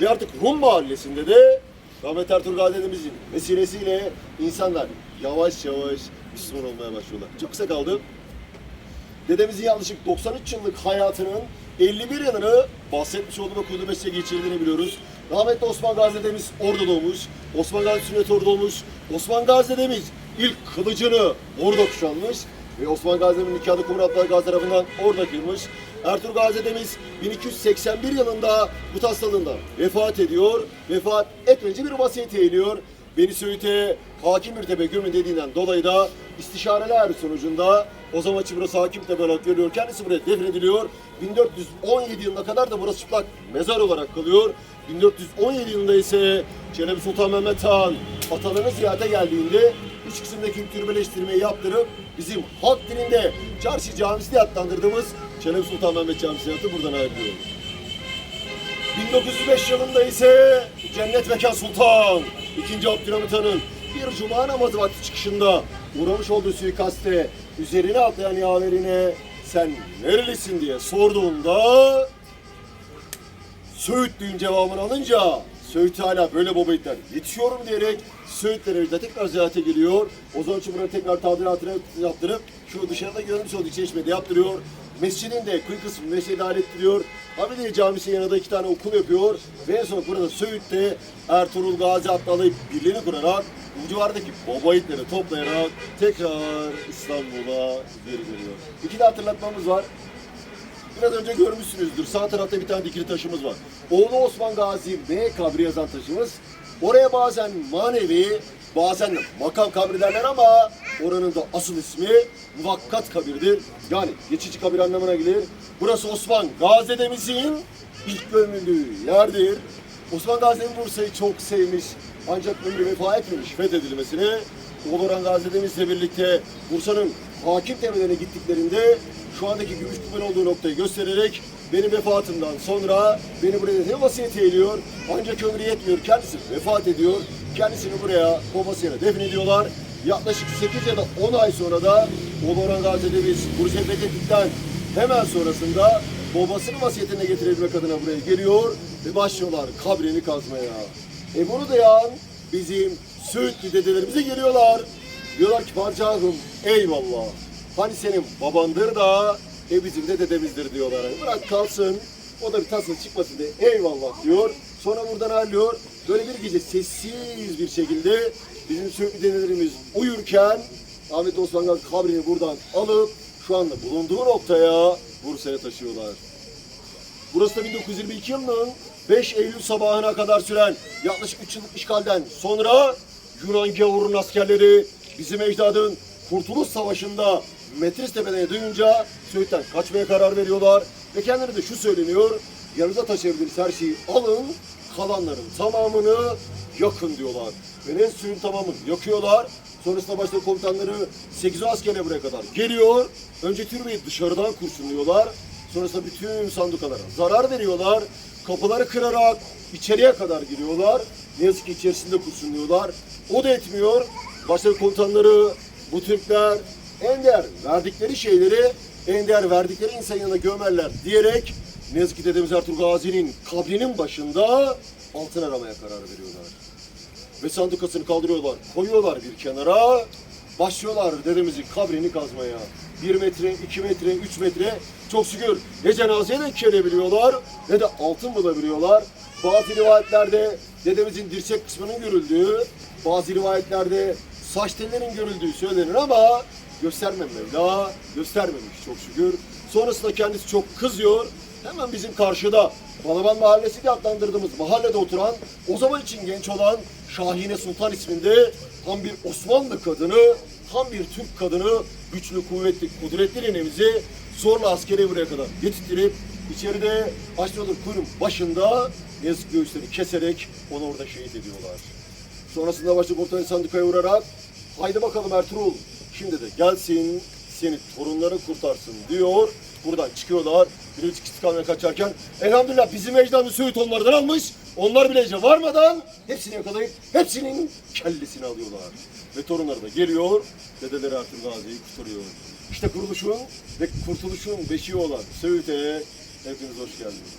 Ve artık Rum mahallesinde de Rahmet Ertuğrul Gazi dedemizin vesilesiyle insanlar yavaş yavaş Müslüman olmaya başlıyorlar. Çok kısa kaldı. Dedemizin yaklaşık 93 yıllık hayatının 51 yılını bahsetmiş olduğu ve kurduğu mesleğe geçirdiğini biliyoruz. Rahmetli Osman Gazi dedemiz orada doğmuş. Osman Gazi sünneti orada olmuş. Osman Gazi dedemiz ilk kılıcını orada kuşanmış. Ve Osman Gazi dedemin nikahı Kumru Abdullah Gazi tarafından orada kıyılmış. Ertuğrul Gazi dedemiz 1281 yılında bu hastalığından vefat ediyor. Vefat etmeyince bir vasiyet eğiliyor. Beni Söğüt'e Hakim Tepe gömün dediğinden dolayı da istişareler sonucunda o zaman için burası Hakim Tepe olarak görülüyor. Kendisi buraya defnediliyor. 1417 yılına kadar da burası çıplak mezar olarak kalıyor. 1417 yılında ise Çelebi Sultan Mehmet Han atalarını ziyarete geldiğinde üç kısımdaki türbeleştirmeyi yaptırıp bizim halk dilinde çarşı camisi diye adlandırdığımız Çelebi Sultan Mehmet Camisi yaptı buradan ayrılıyor. 1905 yılında ise Cennet Mekan Sultan 2. Abdülhamit Han'ın bir cuma namazı vakti çıkışında uğramış olduğu suikaste üzerine atlayan yaverine sen nerelisin diye sorduğunda Söğütlüğün cevabını alınca Söğüt hala böyle baba yiğitler yetişiyorum diyerek Söğütlere bir de tekrar ziyarete geliyor. O zaman için buraya tekrar tadilatını yaptırıp şu dışarıda görmüş olduğu çeşmede yaptırıyor. Mescidin de kıyı kısmını mescide dahil ettiriyor. Hamidiye Camisi'nin yanında iki tane okul yapıyor. Ve en son burada Söğüt'te Ertuğrul Gazi atlalayıp birliğini kurarak bu civardaki baba yiğitleri toplayarak tekrar İstanbul'a geri dönüyor. İki de hatırlatmamız var. Biraz önce görmüşsünüzdür. Sağ tarafta bir tane dikili taşımız var. Oğlu Osman Gazi M kabri yazan taşımız. Oraya bazen manevi, bazen makam kabri derler ama oranın da asıl ismi muvakkat kabirdir. Yani geçici kabir anlamına gelir. Burası Osman Gazi dedemizin ilk gömüldüğü yerdir. Osman Gazi Bursa'yı çok sevmiş ancak ömrü vefa etmemiş fethedilmesine. Oğlu Orhan Gazi dedemizle birlikte Bursa'nın hakim tepelerine gittiklerinde şu andaki gümüş kubben olduğu noktayı göstererek benim vefatımdan sonra beni buraya ne vasiyet eğiliyor ancak ömrü yetmiyor kendisi vefat ediyor kendisini buraya babasıyla defnediyorlar yaklaşık 8 ya da 10 ay sonra da Oğlu Orhan Gazi dedemiz Bursa'yı fethettikten hemen sonrasında babasının vasiyetine getirebilmek adına buraya geliyor ve başlıyorlar kabrini kazmaya. E bunu da yan bizim Söğütlü dedelerimize geliyorlar. Diyorlar ki padişahım eyvallah. Hani senin babandır da e bizim de dedemizdir diyorlar. Bırak kalsın. O da bir tasın çıkmasın diye eyvallah diyor. Sonra buradan ayrılıyor. Böyle bir gece sessiz bir şekilde bizim Söğütlü dedelerimiz uyurken Ahmet Osman Gazi kabrini buradan alıp şu anda bulunduğu noktaya Bursa'ya taşıyorlar. Burası da 1922 yılının 5 Eylül sabahına kadar süren yaklaşık 3 yıllık işgalden sonra Yunan gavurun askerleri bizim ecdadın Kurtuluş Savaşı'nda Metris Tepe'de duyunca Söğüt'ten kaçmaya karar veriyorlar. Ve kendileri de şu söyleniyor, yanınıza taşıyabiliriz her şeyi alın, kalanların tamamını yakın diyorlar. Ve ne suyun tamamını yakıyorlar. Sonrasında başta komutanları 8 askerle buraya kadar geliyor. Önce türbeyi dışarıdan kurşunluyorlar. Sonrasında bütün sandukalara zarar veriyorlar. Kapıları kırarak içeriye kadar giriyorlar. Ne yazık ki içerisinde kurşunluyorlar. O da etmiyor. Başta komutanları bu Türkler en değer verdikleri şeyleri en değer verdikleri insan yanına gömerler diyerek ne yazık ki dedemiz Ertuğrul Gazi'nin kabrinin başında altın aramaya karar veriyorlar. Ve sandukasını kaldırıyorlar, koyuyorlar bir kenara. Başlıyorlar dedemizin kabrini kazmaya. Bir metre, iki metre, üç metre. Çok şükür ne cenazeye denk gelebiliyorlar ne de altın bulabiliyorlar. Bazı rivayetlerde dedemizin dirsek kısmının görüldüğü, bazı rivayetlerde saç tellerinin görüldüğü söylenir ama göstermem Mevla, göstermemiş çok şükür. Sonrasında kendisi çok kızıyor. Hemen bizim karşıda Balaban Mahallesi diye adlandırdığımız mahallede oturan, o zaman için genç olan Şahine Sultan isminde tam bir Osmanlı kadını, tam bir Türk kadını, güçlü, kuvvetli, kudretli nenemizi zorla askeri buraya kadar getirttirip içeride Aşçıodur kuyunun başında ne yazık göğüsleri keserek onu orada şehit ediyorlar. Sonrasında başta komutanı sandikaya vurarak haydi bakalım Ertuğrul şimdi de gelsin seni torunların kurtarsın diyor. Buradan çıkıyorlar. Birinci istikamaya kaçarken elhamdülillah bizim ecdadımız Söğüt onlardan almış. Onlar bile ece varmadan hepsini yakalayıp hepsinin kellesini alıyorlar. Ve torunları da geliyor. Dedeleri Ertuğrul Gazi'yi kurtarıyor. İşte kuruluşun ve kurtuluşun beşiği olan Söğüt'e hepiniz hoş geldiniz.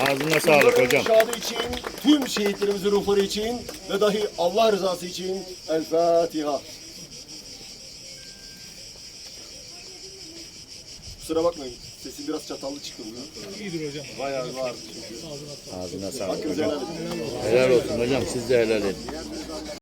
Ağzına sağlık hocam. şadı için, tüm şehitlerimizin ruhları için ve dahi Allah rızası için El Fatiha. Kusura bakmayın. Sesim biraz çatallı çıktı bugün. İyidir hocam. Bayağı var. Ağzına sağlık hocam. Helal olsun hocam. Siz de helal edin.